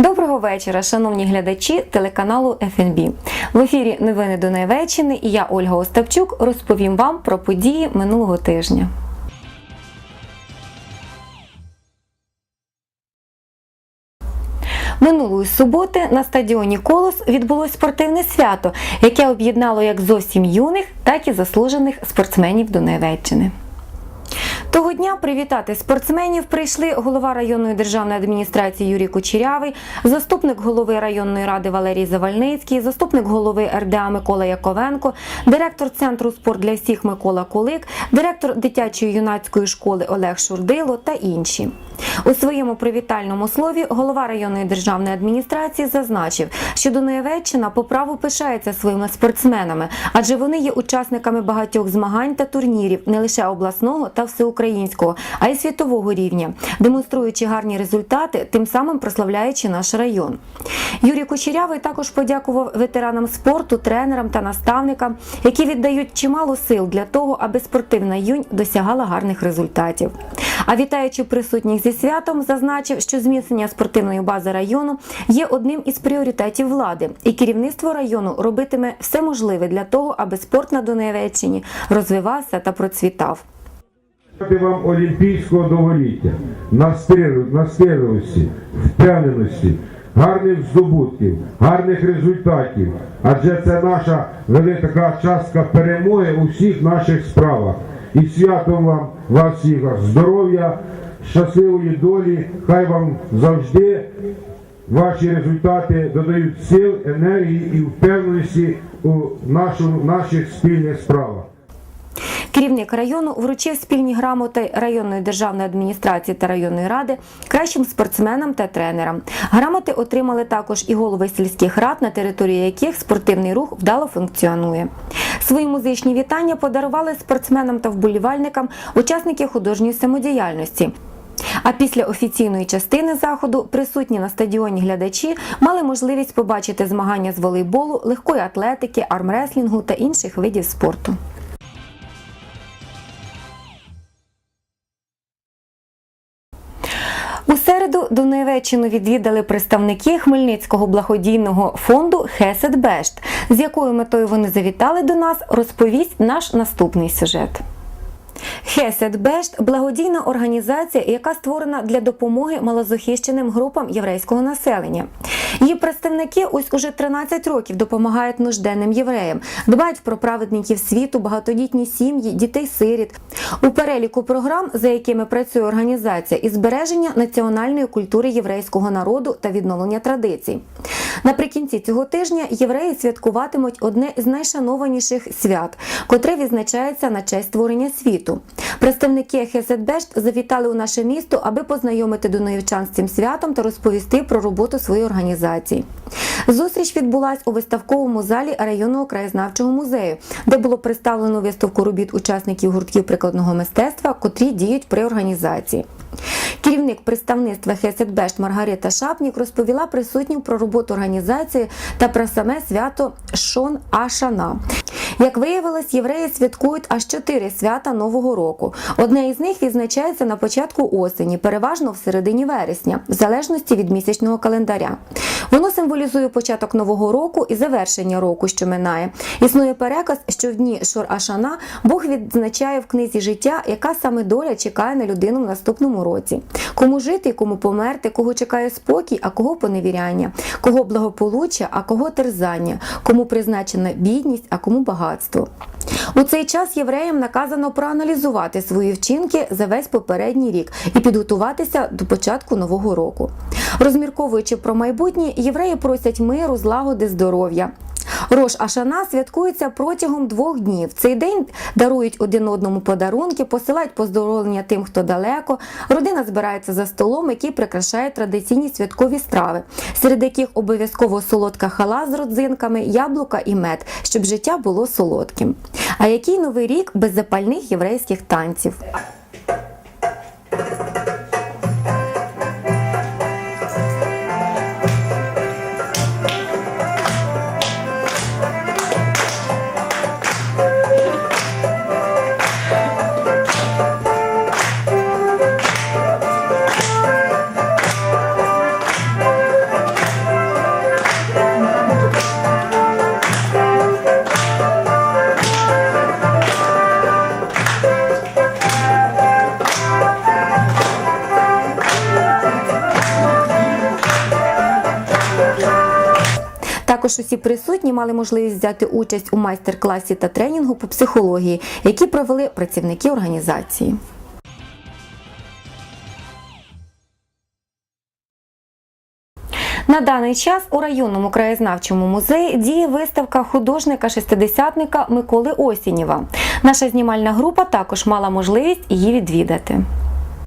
Доброго вечора, шановні глядачі телеканалу ФНБ. В ефірі Новини Донеччини і я, Ольга Остапчук, розповім вам про події минулого тижня. Минулої суботи на стадіоні Колос відбулось спортивне свято, яке об'єднало як зовсім юних, так і заслужених спортсменів Донеччини. Того дня привітати спортсменів прийшли голова районної державної адміністрації Юрій Кучерявий, заступник голови районної ради Валерій Завальницький, заступник голови РДА Микола Яковенко, директор центру спорт для всіх Микола Кулик, директор дитячої юнацької школи Олег Шурдило та інші. У своєму привітальному слові голова районної державної адміністрації зазначив, що Дунаєвеччина по праву пишається своїми спортсменами, адже вони є учасниками багатьох змагань та турнірів не лише обласного та всеукраїнського, а й світового рівня, демонструючи гарні результати, тим самим прославляючи наш район. Юрій Кучерявий також подякував ветеранам спорту, тренерам та наставникам, які віддають чимало сил для того, аби спортивна юнь досягала гарних результатів. А вітаючи присутніх зі святом, зазначив, що зміцнення спортивної бази району є одним із пріоритетів влади, і керівництво району робитиме все можливе для того, аби спорт на Донеччині розвивався та процвітав. Вам олімпійського довголіття, настирливості, впевненості, гарних здобутків, гарних результатів. Адже це наша велика частка перемоги у всіх наших справах. І святом вам вас всіх здоров'я, щасливої долі. Хай вам завжди ваші результати додають сил, енергії і впевненості у нашу, наших спільних справах. Керівник району вручив спільні грамоти районної державної адміністрації та районної ради кращим спортсменам та тренерам. Грамоти отримали також і голови сільських рад, на території яких спортивний рух вдало функціонує. Свої музичні вітання подарували спортсменам та вболівальникам учасники художньої самодіяльності. А після офіційної частини заходу присутні на стадіоні глядачі мали можливість побачити змагання з волейболу, легкої атлетики, армреслінгу та інших видів спорту. У середу Донеччину відвідали представники Хмельницького благодійного фонду Хесет Бешт. З якою метою вони завітали до нас, розповість наш наступний сюжет. Хесед Бешт благодійна організація, яка створена для допомоги малозахищеним групам єврейського населення. Її представники ось уже 13 років допомагають нужденним євреям, дбають про праведників світу, багатодітні сім'ї, дітей-сиріт. У переліку програм, за якими працює організація, і збереження національної культури єврейського народу та відновлення традицій. Наприкінці цього тижня євреї святкуватимуть одне з найшанованіших свят, котре відзначається на честь створення світу. Представники Хесетбешт завітали у наше місто, аби познайомити дунаївчан з цим святом та розповісти про роботу своєї організації. Зустріч відбулась у виставковому залі районного краєзнавчого музею, де було представлено виставку робіт учасників гуртків прикладного мистецтва, котрі діють при організації. Керівник представництва Хесетбешт Маргарита Шапнік розповіла присутнім про роботу організації та про саме свято Шон Ашана. Як виявилось, євреї святкують аж чотири свята Нового року. Одне із них відзначається на початку осені, переважно в середині вересня, в залежності від місячного календаря. Воно символізує початок нового року і завершення року, що минає. Існує переказ, що в дні Шор Ашана Бог відзначає в книзі життя, яка саме доля чекає на людину в наступному році. Кому жити, кому померти, кого чекає спокій, а кого поневіряння, кого благополуччя, а кого терзання, кому призначена бідність, а кому багатство. У цей час євреям наказано проаналізувати свої вчинки за весь попередній рік і підготуватися до початку нового року. Розмірковуючи про майбутнє, євреї просять миру, злагоди, здоров'я. Рош Ашана святкується протягом двох днів. Цей день дарують один одному подарунки, посилають поздоровлення тим, хто далеко. Родина збирається за столом, який прикрашає традиційні святкові страви, серед яких обов'язково солодка хала з родзинками, яблука і мед, щоб життя було солодким. А який новий рік без запальних єврейських танців? Також усі присутні мали можливість взяти участь у майстер-класі та тренінгу по психології, які провели працівники організації. На даний час у районному краєзнавчому музеї діє виставка художника-шестидесятника Миколи Осінєва. Наша знімальна група також мала можливість її відвідати.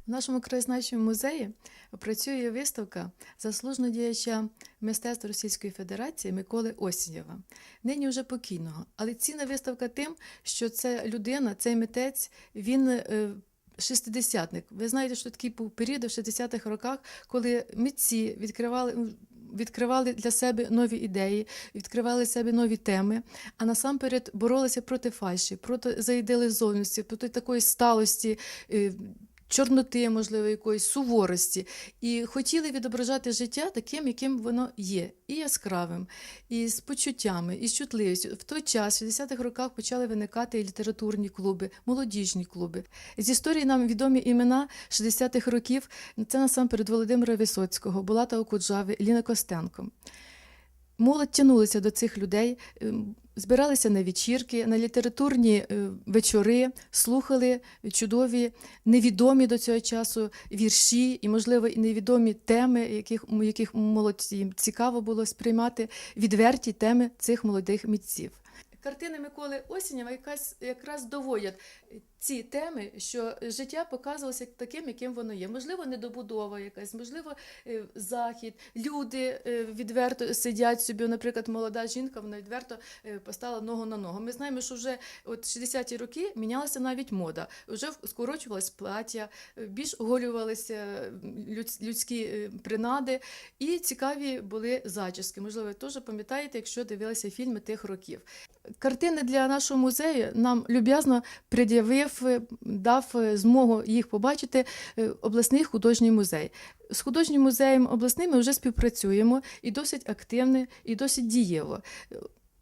В нашому краєзнавчому музеї працює виставка заслуженого діяча мистецтва Російської Федерації Миколи Осінєва, нині вже покійного. Але цінна виставка тим, що це людина, цей митець, він. е, Шестидесятник. Ви знаєте, що такий був період в 60-х роках, коли митці відкривали, відкривали для себе нові ідеї, відкривали себе нові теми, а насамперед боролися проти фальші, проти заїделизованості, проти такої сталості, е, чорноти, можливо, якоїсь суворості, і хотіли відображати життя таким, яким воно є, і яскравим, і з почуттями, і з чутливістю. В той час, в 60-х роках, почали виникати і літературні клуби, молодіжні клуби. З історії нам відомі імена 60-х років. Це насамперед Володимира Висоцького, Булата Окуджави, Ліна Костенко. Молодь тянулася до цих людей, ем, збиралися на вечірки, на літературні е, вечори, слухали чудові, невідомі до цього часу вірші і, можливо, і невідомі теми, яких, яких молодці їм цікаво було сприймати відверті теми цих молодих митців. Картини Миколи Осінєва якась якраз доводять ці теми, що життя показувалося таким, яким воно є. Можливо, недобудова якась, можливо, е, захід. Люди е, відверто сидять собі. Наприклад, молода жінка вона відверто е, поставила ногу на ногу. Ми знаємо, що вже от 60-ті роки мінялася навіть мода. Вже скорочувалось плаття, більш оголювалися людські принади, і цікаві були зачіски. Можливо, ви теж пам'ятаєте, якщо дивилися фільми тих років. Картини для нашого музею нам люб'язно пред'явив, е, дав е, змогу їх побачити е, обласний художній музей. З художнім музеєм обласним ми вже співпрацюємо і досить активно, і досить дієво.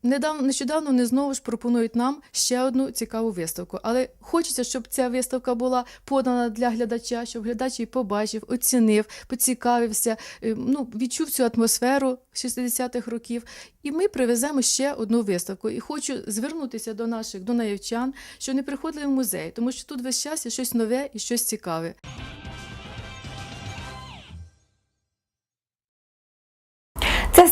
Недавно, нещодавно вони знову ж пропонують нам ще одну цікаву виставку. Але хочеться, щоб ця виставка була подана для глядача, щоб глядач її побачив, оцінив, поцікавився, е, ну, відчув цю атмосферу 60-х років. І ми привеземо ще одну виставку. І хочу звернутися до наших донаївчан, що не приходили в музей, тому що тут весь час є щось нове і щось цікаве.